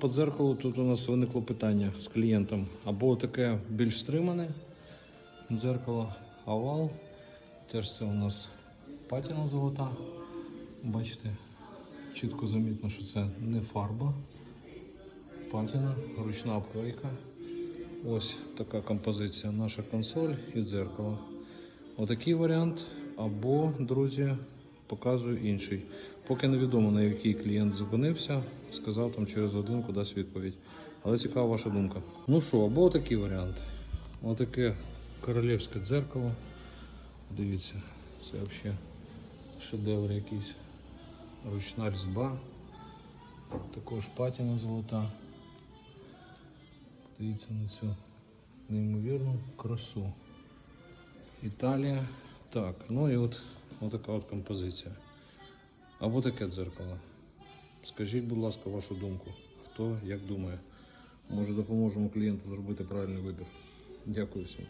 По дзеркалу тут у нас виникло питання з клієнтом. Або таке більш стримане дзеркало, овал. Теж це у нас патіна золота. Бачите, чітко замітно, що це не фарба. Патіна, ручна обклейка. Ось така композиція. Наша консоль і дзеркало. Отакий варіант. Або, друзі, показую інший. Поки невідомо на який клієнт зупинився, сказав там через годинку дасть відповідь. Але цікава ваша думка. Ну що, або такий варіант. Отаке королівське дзеркало. Дивіться, це взагалі шедевр якийсь. Ручна різьба. Також патіна золота. Дивіться на цю неймовірну красу. Італія. Так, ну і от, от така от композиція. Або таке дзеркало. Скажіть, будь ласка, вашу думку. Хто як думає? Може допоможемо клієнту зробити правильний вибір. Дякую всім.